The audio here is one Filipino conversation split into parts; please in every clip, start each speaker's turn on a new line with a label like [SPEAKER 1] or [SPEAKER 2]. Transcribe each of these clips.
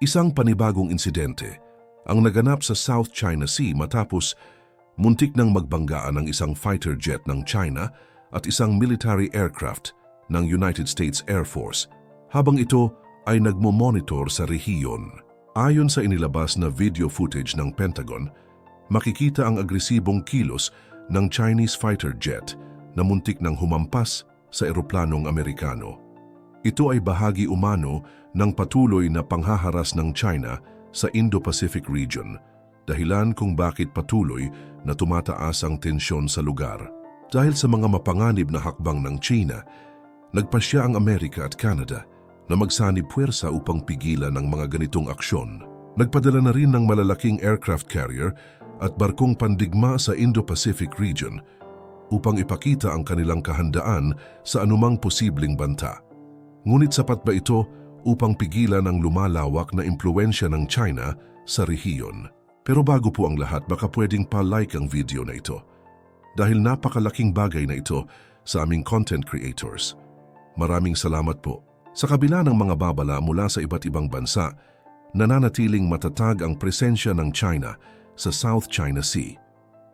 [SPEAKER 1] Isang panibagong insidente ang naganap sa South China Sea matapos muntik nang magbanggaan ng isang fighter jet ng China at isang military aircraft ng United States Air Force habang ito ay nagmo-monitor sa rehiyon. Ayon sa inilabas na video footage ng Pentagon, makikita ang agresibong kilos ng Chinese fighter jet na muntik nang humampas sa eroplanong Amerikano. Ito ay bahagi umano ng patuloy na panghaharas ng China sa Indo-Pacific region, dahilan kung bakit patuloy na tumataas ang tensyon sa lugar. Dahil sa mga mapanganib na hakbang ng China, nagpasya ang Amerika at Canada na magsanib puwersa upang pigilan ang mga ganitong aksyon. Nagpadala na rin ng malalaking aircraft carrier at barkong pandigma sa Indo-Pacific region upang ipakita ang kanilang kahandaan sa anumang posibleng banta. Ngunit sapat ba ito upang pigilan ang lumalawak na impluensya ng China sa rehiyon? Pero bago po ang lahat, baka pwedeng pa-like ang video na ito. Dahil napakalaking bagay na ito sa aming content creators. Maraming salamat po. Sa kabila ng mga babala mula sa iba't ibang bansa, nananatiling matatag ang presensya ng China sa South China Sea.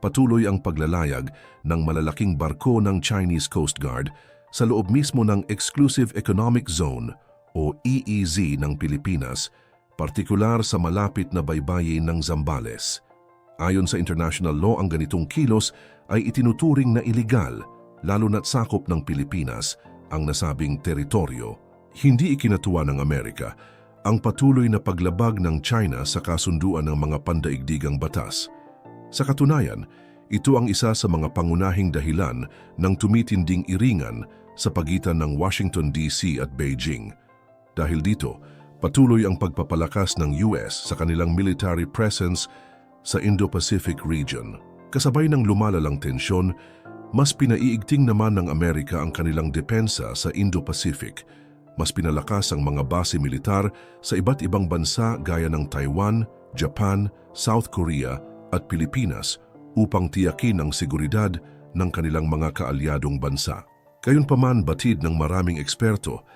[SPEAKER 1] Patuloy ang paglalayag ng malalaking barko ng Chinese Coast Guard sa loob mismo ng Exclusive Economic Zone o EEZ ng Pilipinas, partikular sa malapit na baybayin ng Zambales. Ayon sa international law, ang ganitong kilos ay itinuturing na iligal, lalo na't sakop ng Pilipinas ang nasabing teritoryo. Hindi ikinatuwa ng Amerika ang patuloy na paglabag ng China sa kasunduan ng mga pandaigdigang batas. Sa katunayan, ito ang isa sa mga pangunahing dahilan ng tumitinding iringan sa pagitan ng Washington DC at Beijing. Dahil dito, patuloy ang pagpapalakas ng US sa kanilang military presence sa Indo-Pacific region. Kasabay ng lumalalang tensyon, mas pinaiigting naman ng Amerika ang kanilang depensa sa Indo-Pacific. Mas pinalakas ang mga base militar sa iba't ibang bansa gaya ng Taiwan, Japan, South Korea at Pilipinas upang tiyakin ang seguridad ng kanilang mga kaalyadong bansa. Gayunpaman batid ng maraming eksperto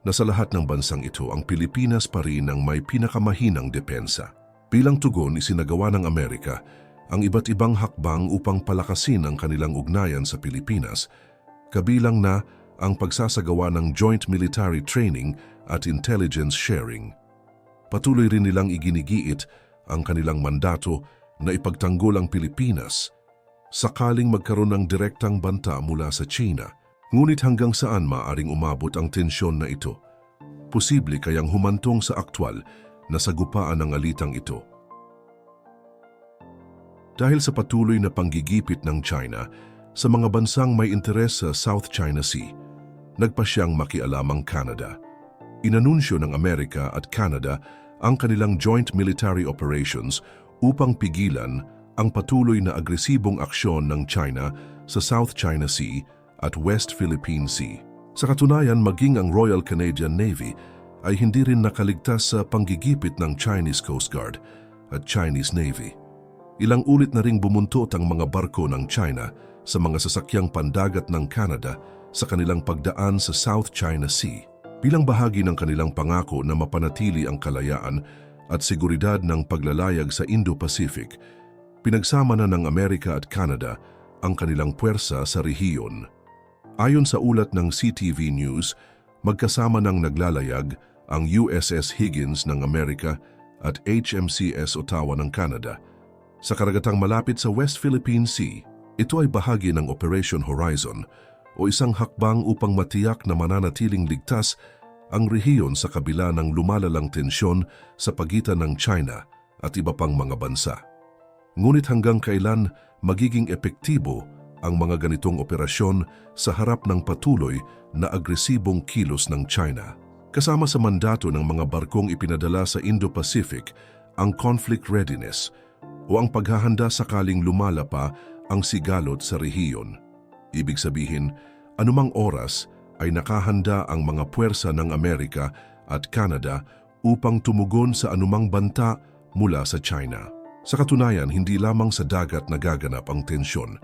[SPEAKER 1] na sa lahat ng bansang ito ang Pilipinas pa rin ang may pinakamahinang depensa. Bilang tugon isinagawa ng Amerika ang iba't ibang hakbang upang palakasin ang kanilang ugnayan sa Pilipinas, kabilang na ang pagsasagawa ng joint military training at intelligence sharing. Patuloy rin nilang iginigiit ang kanilang mandato na ipagtanggol ang Pilipinas sakaling magkaroon ng direktang banta mula sa China. Ngunit hanggang saan maaring umabot ang tensyon na ito? Posible kayang humantong sa aktwal na sagupaan ng alitang ito. Dahil sa patuloy na panggigipit ng China sa mga bansang may interes sa South China Sea, nagpa siyang makialamang Canada. Inanunsyo ng Amerika at Canada ang kanilang joint military operations upang pigilan ang patuloy na agresibong aksyon ng China sa South China Sea at West Philippine Sea. Sa katunayan, maging ang Royal Canadian Navy ay hindi rin nakaligtas sa panggigipit ng Chinese Coast Guard at Chinese Navy. Ilang ulit na ring bumuntot ang mga barko ng China sa mga sasakyang pandagat ng Canada sa kanilang pagdaan sa South China Sea. Bilang bahagi ng kanilang pangako na mapanatili ang kalayaan at seguridad ng paglalayag sa Indo-Pacific, pinagsama na ng Amerika at Canada ang kanilang puwersa sa rehiyon. Ayon sa ulat ng CTV News, magkasama ng naglalayag ang USS Higgins ng Amerika at HMCS Ottawa ng Canada. Sa karagatang malapit sa West Philippine Sea, ito ay bahagi ng Operation Horizon o isang hakbang upang matiyak na mananatiling ligtas ang rehiyon sa kabila ng lumalalang tensyon sa pagitan ng China at iba pang mga bansa. Ngunit hanggang kailan magiging epektibo ang mga ganitong operasyon sa harap ng patuloy na agresibong kilos ng China. Kasama sa mandato ng mga barkong ipinadala sa Indo-Pacific ang conflict readiness o ang paghahanda sakaling lumala pa ang sigalot sa rehiyon. Ibig sabihin, anumang oras ay nakahanda ang mga puwersa ng Amerika at Canada upang tumugon sa anumang banta mula sa China. Sa katunayan, hindi lamang sa dagat nagaganap ang tensyon.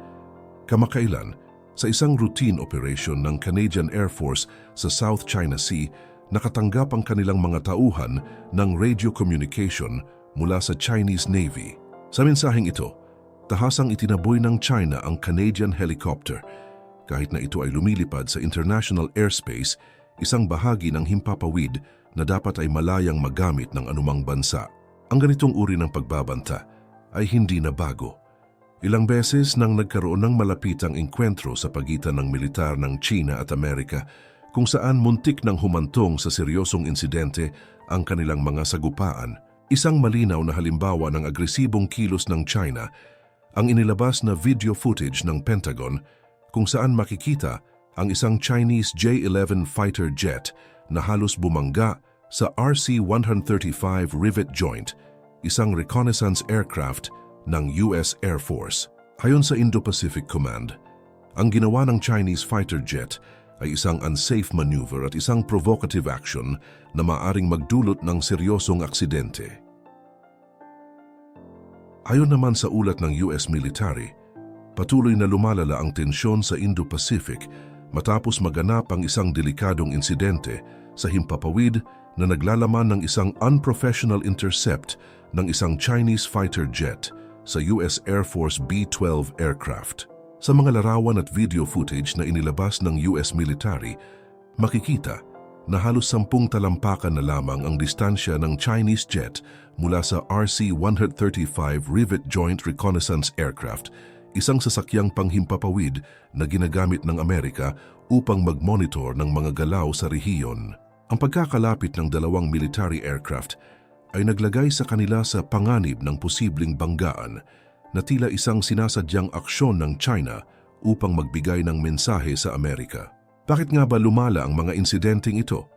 [SPEAKER 1] Kamakailan, sa isang routine operation ng Canadian Air Force sa South China Sea, nakatanggap ang kanilang mga tauhan ng radio communication mula sa Chinese Navy. Sa mensaheng ito, tahasang itinaboy ng China ang Canadian helicopter kahit na ito ay lumilipad sa international airspace, isang bahagi ng himpapawid na dapat ay malayang magamit ng anumang bansa. Ang ganitong uri ng pagbabanta ay hindi na bago. Ilang beses nang nagkaroon ng malapitang engkwentro sa pagitan ng militar ng China at Amerika kung saan muntik nang humantong sa seryosong insidente ang kanilang mga sagupaan. Isang malinaw na halimbawa ng agresibong kilos ng China ang inilabas na video footage ng Pentagon kung saan makikita ang isang Chinese J-11 fighter jet na halos bumangga sa RC-135 Rivet Joint, isang reconnaissance aircraft ng US Air Force. Ayon sa Indo-Pacific Command, ang ginawa ng Chinese fighter jet ay isang unsafe maneuver at isang provocative action na maaring magdulot ng seryosong aksidente. Ayon naman sa ulat ng US military, patuloy na lumalala ang tensyon sa Indo-Pacific matapos maganap ang isang delikadong insidente sa himpapawid na naglalaman ng isang unprofessional intercept ng isang Chinese fighter jet sa US Air Force B-12 aircraft. Sa mga larawan at video footage na inilabas ng US military, makikita na halos sampung talampakan na lamang ang distansya ng Chinese jet mula sa RC-135 Rivet Joint Reconnaissance Aircraft, isang sasakyang panghimpapawid na ginagamit ng Amerika upang mag-monitor ng mga galaw sa rehiyon. Ang pagkakalapit ng dalawang military aircraft ay naglagay sa kanila sa panganib ng posibleng banggaan na tila isang sinasadyang aksyon ng China upang magbigay ng mensahe sa Amerika. Bakit nga ba lumala ang mga insidenteng ito?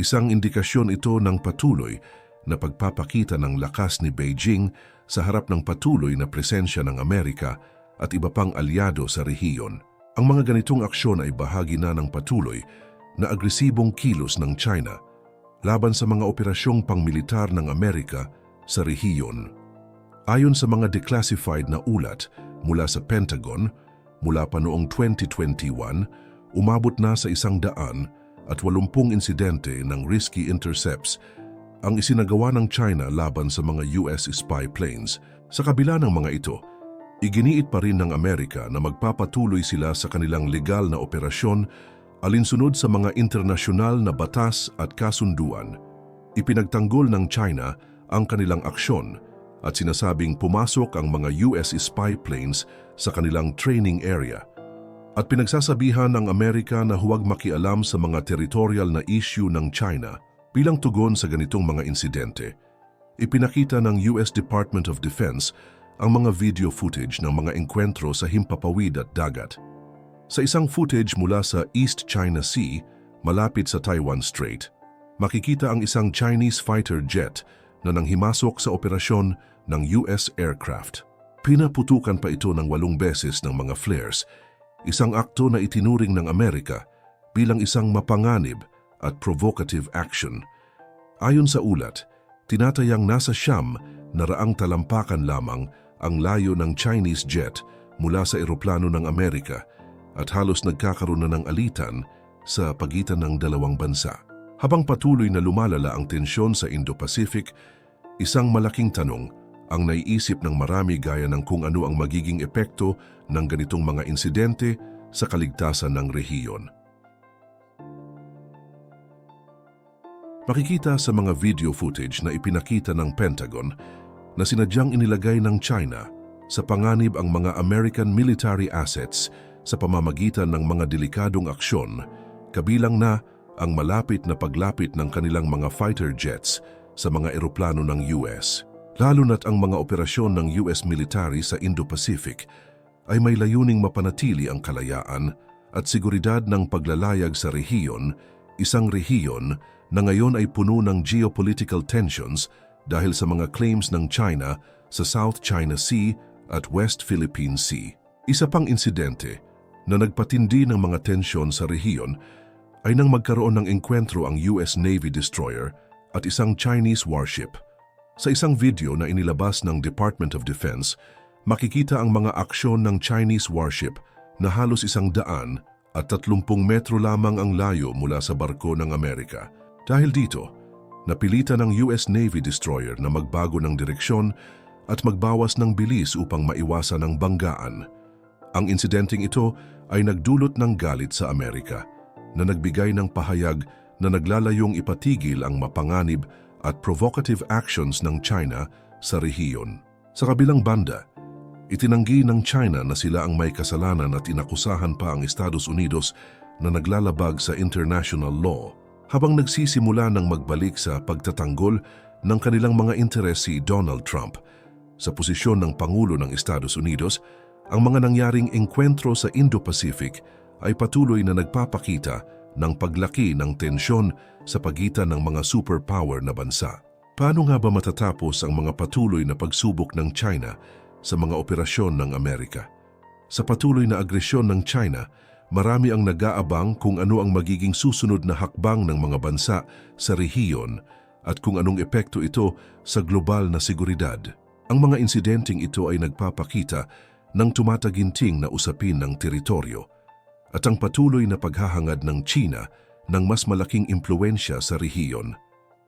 [SPEAKER 1] Isang indikasyon ito ng patuloy na pagpapakita ng lakas ni Beijing sa harap ng patuloy na presensya ng Amerika at iba pang alyado sa rehiyon. Ang mga ganitong aksyon ay bahagi na ng patuloy na agresibong kilos ng China laban sa mga operasyong pangmilitar ng Amerika sa rehiyon. Ayon sa mga declassified na ulat mula sa Pentagon, mula pa noong 2021, umabot na sa isang daan at walumpung insidente ng risky intercepts ang isinagawa ng China laban sa mga US spy planes. Sa kabila ng mga ito, iginiit pa rin ng Amerika na magpapatuloy sila sa kanilang legal na operasyon alinsunod sa mga internasyonal na batas at kasunduan. Ipinagtanggol ng China ang kanilang aksyon at sinasabing pumasok ang mga US spy planes sa kanilang training area at pinagsasabihan ng Amerika na huwag makialam sa mga territorial na issue ng China bilang tugon sa ganitong mga insidente. Ipinakita ng US Department of Defense ang mga video footage ng mga engkwentro sa himpapawid at dagat. Sa isang footage mula sa East China Sea, malapit sa Taiwan Strait, makikita ang isang Chinese fighter jet na nanghimasok sa operasyon ng US aircraft. Pinaputukan pa ito ng walong beses ng mga flares isang akto na itinuring ng Amerika bilang isang mapanganib at provocative action. Ayon sa ulat, tinatayang nasa siyam na raang talampakan lamang ang layo ng Chinese jet mula sa eroplano ng Amerika at halos nagkakaroon na ng alitan sa pagitan ng dalawang bansa. Habang patuloy na lumalala ang tensyon sa Indo-Pacific, isang malaking tanong ang naiisip ng marami gaya ng kung ano ang magiging epekto ng ganitong mga insidente sa kaligtasan ng rehiyon. Makikita sa mga video footage na ipinakita ng Pentagon na sinadyang inilagay ng China sa panganib ang mga American military assets sa pamamagitan ng mga delikadong aksyon, kabilang na ang malapit na paglapit ng kanilang mga fighter jets sa mga eroplano ng US. Lalo na't ang mga operasyon ng US military sa Indo-Pacific ay may layuning mapanatili ang kalayaan at seguridad ng paglalayag sa rehiyon, isang rehiyon na ngayon ay puno ng geopolitical tensions dahil sa mga claims ng China sa South China Sea at West Philippine Sea. Isa pang insidente na nagpatindi ng mga tensyon sa rehiyon ay nang magkaroon ng engkwentro ang US Navy destroyer at isang Chinese warship. Sa isang video na inilabas ng Department of Defense, makikita ang mga aksyon ng Chinese warship na halos isang daan at tatlumpung metro lamang ang layo mula sa barko ng Amerika. Dahil dito, napilitan ng US Navy destroyer na magbago ng direksyon at magbawas ng bilis upang maiwasan ang banggaan. Ang insidenteng ito ay nagdulot ng galit sa Amerika na nagbigay ng pahayag na naglalayong ipatigil ang mapanganib at provocative actions ng China sa rehiyon. Sa kabilang banda, itinanggi ng China na sila ang may kasalanan at inakusahan pa ang Estados Unidos na naglalabag sa international law habang nagsisimula ng magbalik sa pagtatanggol ng kanilang mga interes si Donald Trump. Sa posisyon ng Pangulo ng Estados Unidos, ang mga nangyaring engkwentro sa Indo-Pacific ay patuloy na nagpapakita ng paglaki ng tensyon sa pagitan ng mga superpower na bansa. Paano nga ba matatapos ang mga patuloy na pagsubok ng China sa mga operasyon ng Amerika? Sa patuloy na agresyon ng China, marami ang nag-aabang kung ano ang magiging susunod na hakbang ng mga bansa sa rehiyon at kung anong epekto ito sa global na seguridad. Ang mga insidenteng ito ay nagpapakita ng tumataginting na usapin ng teritoryo at ang patuloy na paghahangad ng China ng mas malaking impluensya sa rehiyon.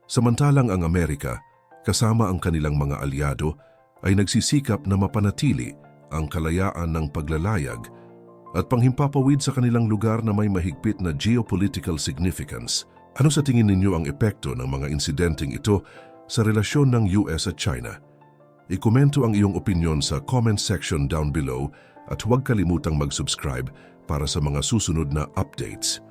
[SPEAKER 1] Samantalang ang Amerika, kasama ang kanilang mga alyado, ay nagsisikap na mapanatili ang kalayaan ng paglalayag at panghimpapawid sa kanilang lugar na may mahigpit na geopolitical significance. Ano sa tingin ninyo ang epekto ng mga insidenteng ito sa relasyon ng US at China? Ikomento ang iyong opinion sa comment section down below at huwag kalimutang mag-subscribe para sa mga susunod na updates.